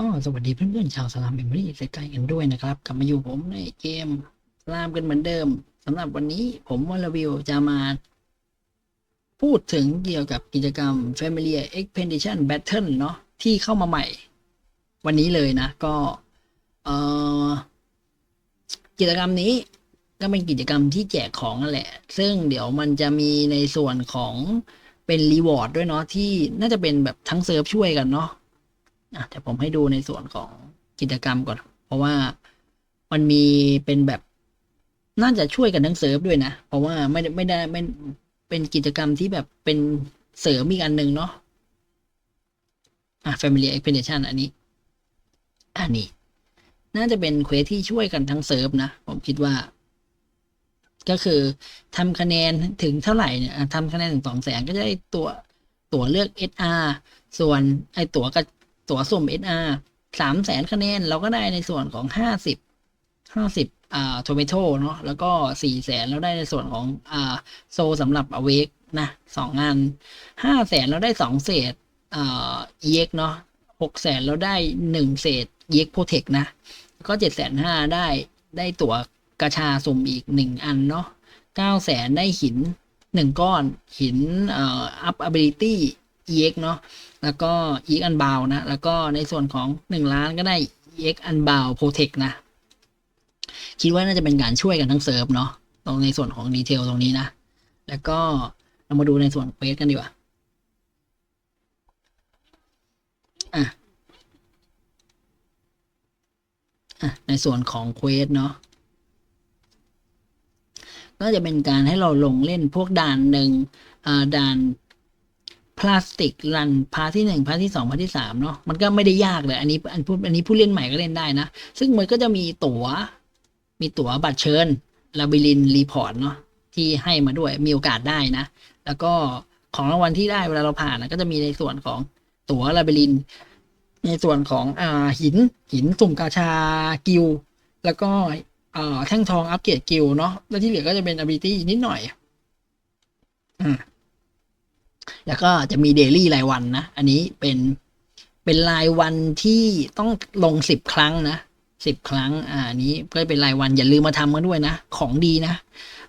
ก็สวัสดีเพื่อนๆชาวสลามเอมอรี่ใกล้ๆกันด้วยนะครับ กลับมาอยู่ผมในเกมสลามกันเหมือนเดิมสำหรับวันนี้ผมวอลวิวจะมา พูดถึงเกี่ยวกับกิจกรรม Familiar Expedition Battle เนาะที่เข้ามาใหม่ วันนี้เลยนะ ก็เออกิจกรรมนี้ก็เป็นกิจกรรมที่แจกของนั่นแหละ ซึ่งเดี๋ยวมันจะมีในส่วนของเป็นรีวอร์ดด้วยเนาะที่น่าจะเป็นแบบทั้งเซิร์ฟช่วยกันเนาะ อะเดี๋ยวผมให้ดูในส่วนของกิจกรรมก่อน เพราะว่ามันมีเป็นแบบน่าจะช่วยกันทั้งเซิร์ฟด้วยนะ เพราะว่าไม่ได้ไม่ได้ไม่เป็นกิจกรรมที่แบบเป็นเสริมอีกอันหนึ่งเนาะอะ Family Expedition อันนี้อันนี้ น่าจะเป็นเควสที่ช่วยกันทั้งเซิร์ฟนะ ผมคิดว่า ก็คือทำคะแนนถึงเท่าไหร่เนี่ยทำคะแนนถึงสองแสนก็จะได้ตัวตัวเลือก SR ส่วนไอตั๋วกับ ตั๋วสุ่ม SR สามแสนคะแนน เราก็ได้ในส่วนของห้าสิบห้าสิบอ่าโทเมโตเนาะแล้วก็สี่แสนเราได้ในส่วนของอ่าโซสำหรับอเวกนะสองงานห้าแสนเราได้สองเศษอ่าเอ็กเนาะหกแสนเราได้หนึ่งเศษเอ็กโปรเทคนะ ก็เจ็ดแสนห้าได้ได้ตั๋วกระชาสุ่มอีกหนึ่งอันเนาะเก้าแสนได้หินหนึ่งก้อนหินเอ่อ up ability EX เนาะ แล้วก็ EX อันบาวนะ แล้วก็ในส่วนของหนึ่งล้านก็ได้ EX อันบาวโปรเทคนะ คิดว่าน่าจะเป็นการช่วยกันทั้งเซิร์ฟเนาะตรงในส่วนของดีเทลตรงนี้นะ แล้วก็เรามาดูในส่วนเควสกันดีกว่าอะอะในส่วนของเควสเนาะก็จะเป็นการให้เราลงเล่นพวกด่านหนึ่งอ่าด่าน พลาสติกรันพาร์ทที่หนึ่งพาร์ทที่สองพาร์ทที่สามเนาะมันก็ไม่ได้ยากเลย อันนี้อันผู้อันนี้ผู้เล่นใหม่ก็เล่นได้นะ ซึ่งมันก็จะมีตัว๋ว มีตั๋วบัตรเชิญลาบิลินรีพอร์ตเนาะที่ให้มาด้วยมีโอกาสได้นะ แล้วก็ของรางวัลที่ได้เวลาเราผ่านนะก็จะมีในส่วนของตั๋วลาบิลิน ในส่วนของอ่าหินหินสุ่มกาชากิลแล้วก็อ่าแท่งทองอัปเกรดกิลเนาะแล้วที่เหลือก็จะเป็น ability นิดหน่อยอ่า แล้วก็จะมีเดลี่รายวันนะ อันนี้เป็นเป็นรายวันที่ต้องลงสิบครั้งนะสิบครั้ง อ่าอันนี้ก็เป็นรายวันอย่าลืมมาทำกันด้วยนะ ของดีนะ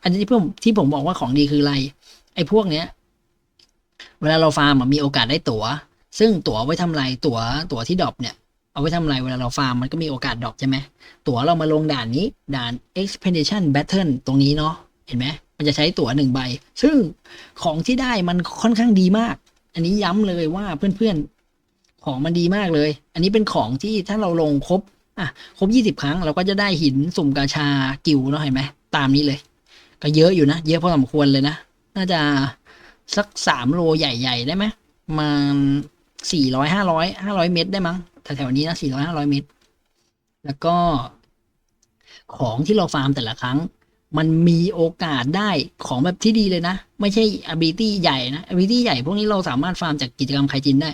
อันนี้ที่ผมที่ผมบอกว่าของดีคืออะไร ไอ้พวกเนี้ย เวลาเราฟาร์มมีโอกาสได้ตั๋ว ซึ่งตั๋วไว้ทำลายตั๋ว ตั๋วที่ดรอปเนี่ย เอาไว้ทำอะไรเวลาเราฟาร์มมันก็มีโอกาสดรอปใช่ไหมตั๋วเรามาลงด่านนี้ ด่าน expedition battle ตรงนี้เนาะ เห็นไหม มันจะใช้ตั๋วหนึ่งใบ ซึ่งของที่ได้มันค่อนข้างดีมาก อันนี้ย้ำเลยว่าเพื่อนๆ ของมันดีมากเลย อันนี้เป็นของที่ถ้าเราลงครบ อะ ครบยี่สิบครั้ง เราก็จะได้หินสุ่มกาชากิวเนาะเห็นไหม ตามนี้เลย ก็เยอะอยู่นะ เยอะพอสมควรเลยนะ น่าจะสักสามโลใหญ่ ๆ ได้ไหมมาสี่ร้อยห้าร้อยห้าร้อยเมตรได้มั้งแถวๆนี้นะสี่ร้อยห้าร้อยเมตร แล้วก็ของที่เราฟาร์มแต่ละครั้ง มันมีโอกาสได้ของแบบที่ดีเลยนะ ไม่ใช่ ability ใหญ่นะ ability ใหญ่พวกนี้เราสามารถฟาร์มจากกิจกรรมไคจินได้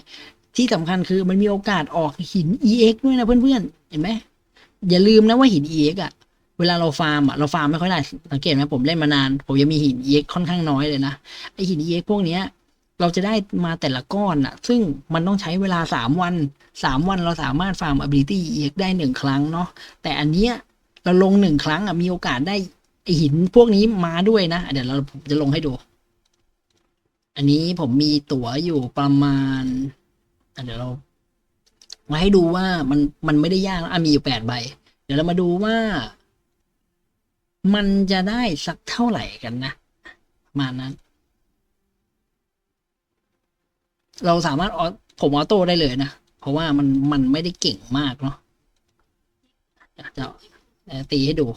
ที่สำคัญคือมันมีโอกาสออกหิน EX ด้วยนะเพื่อนๆ เห็นไหมอย่าลืมนะว่าหิน EX อะเวลาเราฟาร์มอะเราฟาร์มไม่ค่อยได้สังเกตไหมผมเล่นมานาน ผมยังมีหิน EX ค่อนข้างน้อยเลยนะไอหิน EX พวกเนี้ยเราจะได้มาแต่ละก้อนอะซึ่งมันต้องใช้เวลาสามวันสามวันเราสามารถฟาร์ม ability EX ได้หนึ่งครั้งเนาะแต่อันเนี้ยเราลงหนึ่งครั้งอะมีโอกาสได้ หินพวกนี้มาด้วยนะ เดี๋ยวเราจะลงให้ดู อันนี้ผมมีตั๋วอยู่ประมาณเดี๋ยวเรามาให้ดูว่ามันมันไม่ได้ยากนะอะมีอยู่แปดใบ เดี๋ยวเรามาดูว่า มันจะได้สักเท่าไหร่กันนะประมาณนั้น เราสามารถออผมออโต้ได้เลยนะ เพราะว่ามันมันไม่ได้เก่งมากเนาะจะตีให้ดู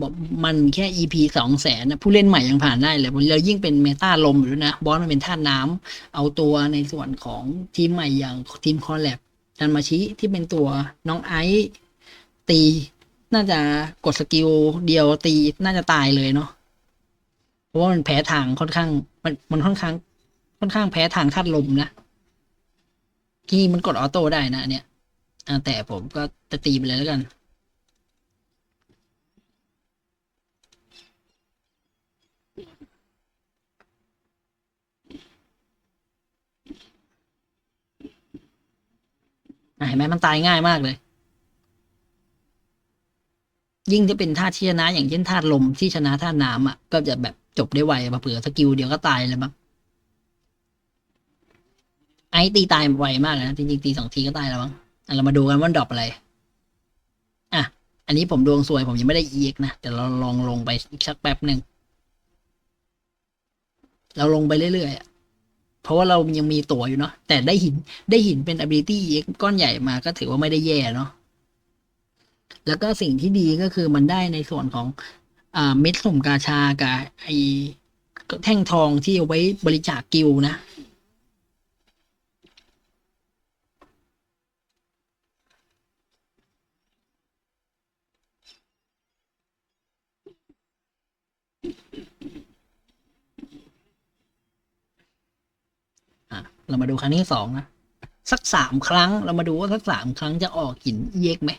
บอกมันแค่ EP สองแสนนะผู้เล่นใหม่ยังผ่านได้เลยแล้วยิ่งเป็นเมตาลมอยู่ด้วนะบอสมันเป็นธาน้ำเอาตัวในส่วนของทีมใหม่อย่างทีมคอลแลบดันมาชิที่เป็นตัวน้องไอซ์ตี น่าจะกดสกิลเดียวตีน่าจะตายเลยเนาะเพราะว่ามันแพ้ทางค่อนข้าง มันมันค่อนข้าง ค่อนข้างแพ้ทางธาตุลมนะที่มันกดออโต้ได้นะเนี่ยแต่ผมก็จะตีไปเลยแล้วกัน เห็นไหมมันตายง่ายมากเลย ยิ่งจะเป็นธาตุที่ชนะ อย่างเช่นธาตุลมที่ชนะธาตุน้ำอะ ก็จะแบบจบได้ไวมาเผื่อสกิลเดียวก็ตายเลยมั้งไอ้ตีตายไวมากเลยนะจริงๆตีสองทีก็ตายแล้วมั้งอะเรามาดูกันว่าดรอปอะไร อะ อันนี้ผมดวงสวยผมยังไม่ได้เอกนะแต่เราลองลงไปอีกสักแป๊บหนึ่งเราลงไปเรื่อยๆ เพราะว่าเรายังมีตั๋วอยู่เนาะแต่ได้หินได้หินเป็น ability EX ก้อนใหญ่มาก็ถือว่าไม่ได้แย่เนาะแล้วก็สิ่งที่ดีก็คือมันได้ในส่วนของอ่าเม็ดสมกาชากับไอแท่งทองที่เอาไว้บริจาคกิลนะ อะ เรามาดูครั้งที่สองนะ สักสามครั้ง เรามาดูว่าสักสามครั้งจะออกหินเยกไหม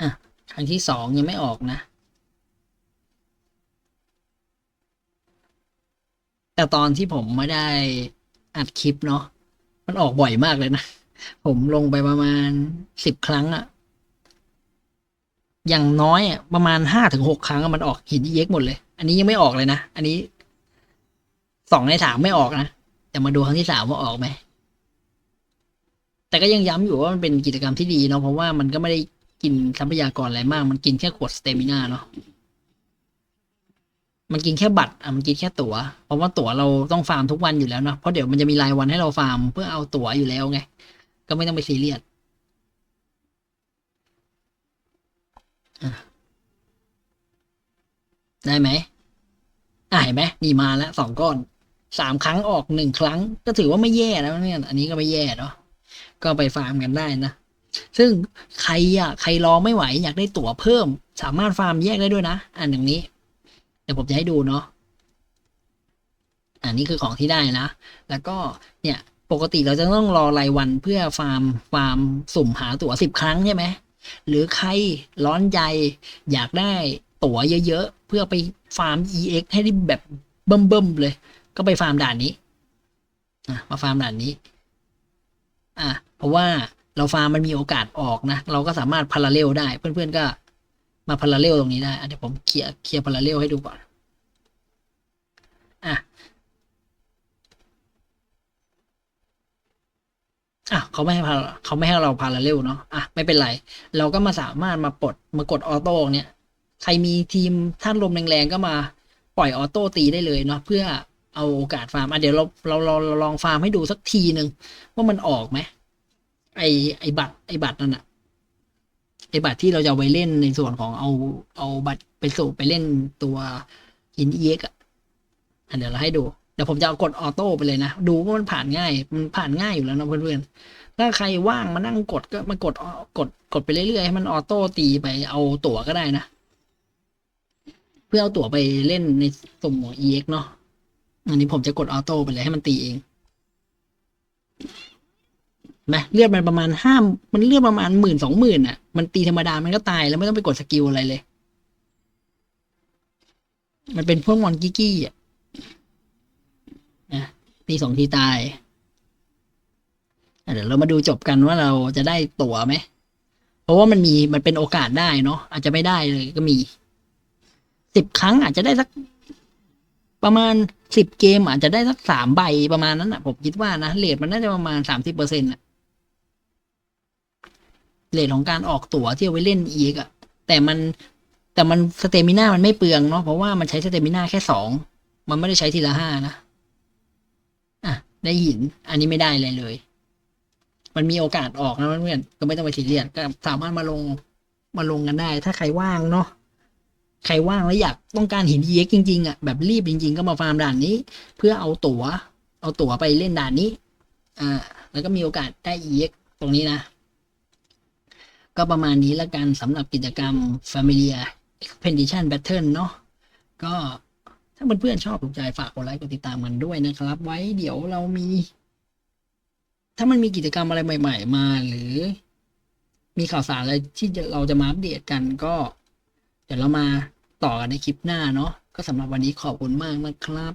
อะครั้งที่สองยังไม่ออกนะแต่ตอนที่ผมไม่ได้อัดคลิปเนาะมันออกบ่อยมากเลยนะ ผมลงไปประมาณสิบครั้งอะ อย่างน้อยประมาณห้าถึงหกครั้งมันออกหินเย็กหมดเลย อันนี้ยังไม่ออกเลยนะ อันนี้สองในสามไม่ออกนะ แต่มาดูครั้งที่สามว่าออกไหม แต่ก็ยังย้ำอยู่ว่ามันเป็นกิจกรรมที่ดีเนาะเพราะว่ามันก็ไม่ได้กินทรัพยากรอะไรมาก มันกินแค่ขวดสเตมิน่าเนาะมันกินแค่บัตรอะมันกินแค่ตั๋ว เพราะว่าตั๋วเราต้องฟาร์มทุกวันอยู่แล้วเนาะเพราะเดี๋ยวมันจะมีรายวันให้เราฟาร์มเพื่อเอาตั๋วอยู่แล้วไง ก็ไม่ต้องไปซีเรียส ได้ไหมอ่าเห็นไหมนี่มาแล้วสองก้อนสามครั้งออกหนึ่งครั้ง ก็ถือว่าไม่แย่แล้วเนี่ยอันนี้ก็ไม่แย่เนาะก็ไปฟาร์มกันได้นะ ซึ่งใครอะใครรอไม่ไหว อยากได้ตั๋วเพิ่ม สามารถฟาร์มแยกได้ด้วยนะ อันหนึ่งนี้ เดี๋ยวผมจะให้ดูเนาะอันนี้คือของที่ได้นะ แล้วก็เนี่ยปกติเราจะต้องรอรายวันเพื่อฟาร์มฟาร์มสุ่มหาตั๋วสิบครั้งใช่ไหม หรือใครร้อนใจอยากได้ตั๋วเยอะๆ เพื่อไปฟาร์ม EX ให้ได้แบบเบิ่มๆเลย ก็ไปฟาร์มด่านนี้มาฟาร์มด่านนี้ อะเพราะว่าเราฟาร์มมันมีโอกาสออกนะ เราก็สามารถพาราเรลได้ เพื่อนๆก็มาพาราเรลตรงนี้ได้เดี๋ยวผมเคลียร์เคลียร์พาราเรลให้ดูก่อน อะ อะเขาไม่ให้พาเขาไม่ให้เราพาราเรลเนาะอะไม่เป็นไร เราก็มาสามารถมาปลดมากดออโต้เนี่ยใครมีทีมท่านลมแรงๆก็มาปล่อยออโต้ตีได้เลยเนาะเพื่อเอาโอกาสฟาร์มอะเดี๋ยวเราเราเราเราลองฟาร์มให้ดูสักทีหนึ่งว่ามันออกไหมไอไอบัตรไอบัตรนั่นอะไอบัตรที่เราจะไว้เล่นในส่วนของเอาเอาบัตรไปสู่ไปเล่นตัวอินเอ็กอะอะเดี๋ยวเราให้ดู เดี๋ยวผมจะเอากดออโต้ไปเลยนะ ดูว่ามันผ่านง่าย มันผ่านง่ายอยู่แล้วนะเพื่อนๆ ถ้าใครว่างมานั่งกดก็มากดกดกดไปเรื่อยๆให้มันออโต้ตีไปเอาตั๋วก็ได้นะ เพื่อเอาตั๋วไปเล่นในสุ่มของ EX เนาะอันนี้ผมจะกดออโต้ไปเลยให้มันตีเองนะเลือดมันประมาณห้ามันเลือดประมาณหมื่นสองหมื่นอะ มันตีธรรมดา มันก็ตายแล้วไม่ต้องไปกดสกิลอะไรเลย มันเป็นพวกมอนกิกี้อะ ตีสองทีตาย เดี๋ยวเรามาดูจบกันว่าเราจะได้ตั๋วไหม เพราะว่ามันมีมันเป็นโอกาสได้เนาะอาจจะไม่ได้เลยก็มีสิบครั้งอาจจะได้สัก ประมาณสิบเกมอาจจะได้สักสามใบประมาณนั้นอะ ผมคิดว่านะเลทมันน่าจะประมาณสามสิบเปอร์เซ็นต์อะเลทของการออกตั๋วที่เอาไว้เล่นอีกอะแต่มันแต่มันสเตมิน่ามันไม่เปลืองเนาะเพราะว่ามันใช้สเตมิน่าแค่สองมันไม่ได้ใช้ทีละห้านะ ได้หิน อันนี้ไม่ได้เลยเลย มันมีโอกาสออกนะเพื่อนก็ไม่ต้องไปซีเรียสก็สามารถมาลงมาลงกันได้ ถ้าใครว่างเนาะใครว่างแล้วอยากต้องการหิน EX จริงๆอะแบบรีบจริง ๆ ก็มาฟาร์มด่านนี้ เพื่อเอาตั๋ว เอาตั๋วไปเล่นด่านนี้ อ่า แล้วก็มีโอกาสได้ EX ตรงนี้นะ ก็ประมาณนี้ล้วกันสำหรับกิจกรรม Familiar Expedition Battle เนาะก็ ถ้าเพื่อนๆชอบถูกใจฝากกดไลค์กดติดตามมันด้วยนะครับ ไว้เดี๋ยวเรามี ถ้ามันมีกิจกรรมอะไรใหม่ ๆ มา หรือ มีข่าวสารอะไรที่เราจะมาอัปเดตกันก็ เดี๋ยวเรามาต่อกันในคลิปหน้าเนาะก็สำหรับวันนี้ขอบคุณมากนะครับ